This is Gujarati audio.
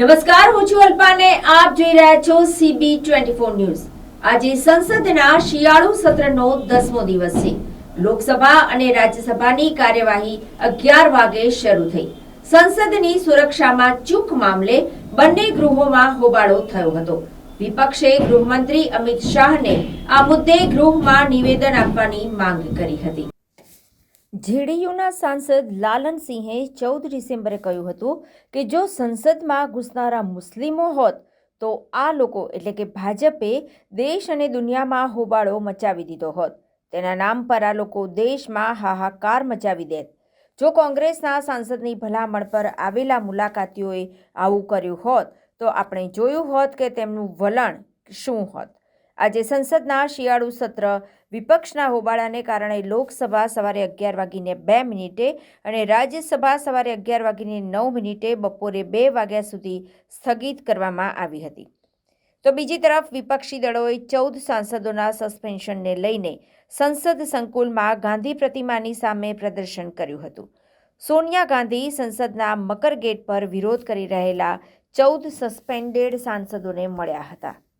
નમસ્કાર, હું છું અલ્પાને. આપ જોઈ રહ્યા છો સીબી ટ્વેન્ટી ફોર ન્યૂઝ. આજે સંસદના શિયાળુ સત્રનો દસમો દિવસ છે. લોકસભા અને રાજ્યસભાની કાર્યવાહી અગિયાર વાગે શરૂ થઈ. સંસદની સુરક્ષામાં ચૂક મામલે બંને ગૃહોમાં હોબાળો થયો હતો. વિપક્ષે ગૃહમંત્રી અમિત શાહને આ મુદ્દે ગૃહમાં નિવેદન આપવાની માંગ કરી હતી. જેડીયુના સાંસદ લાલનસિંહે ચૌદ ડિસેમ્બરે કહ્યું હતું કે જો સંસદમાં ઘૂસનારા મુસ્લિમો હોત, તો આ લોકો એટલે કે ભાજપે દેશ અને દુનિયામાં હોબાળો મચાવી દીધો હોત. તેના નામ પર આ લોકો દેશમાં હાહાકાર મચાવી દેત. જો કોંગ્રેસના સાંસદની ભલામણ પર આવેલા મુલાકાતીઓએ આવું કર્યું હોત, તો આપણે જોયું હોત કે તેમનું વલણ શું હોત. આજે સંસદના શિયાળુ સત્ર વિપક્ષના હોબાળાને કારણે લોકસભા સવારે અગિયાર વાગીને બે મિનિટે અને રાજ્યસભા સવારે અગિયાર વાગીને નવ મિનિટે બપોરે બે વાગ્યા સુધી સ્થગિત કરવામાં આવી હતી. તો બીજી તરફ વિપક્ષી દળોએ ચૌદ સાંસદોના સસ્પેન્શનને લઈને સંસદ સંકુલમાં ગાંધી પ્રતિમાની સામે પ્રદર્શન કર્યું હતું. સોનિયા ગાંધી સંસદના મકર ગેટ પર વિરોધ કરી રહેલા ચૌદ સસ્પેન્ડેડ સાંસદોને મળ્યા હતા.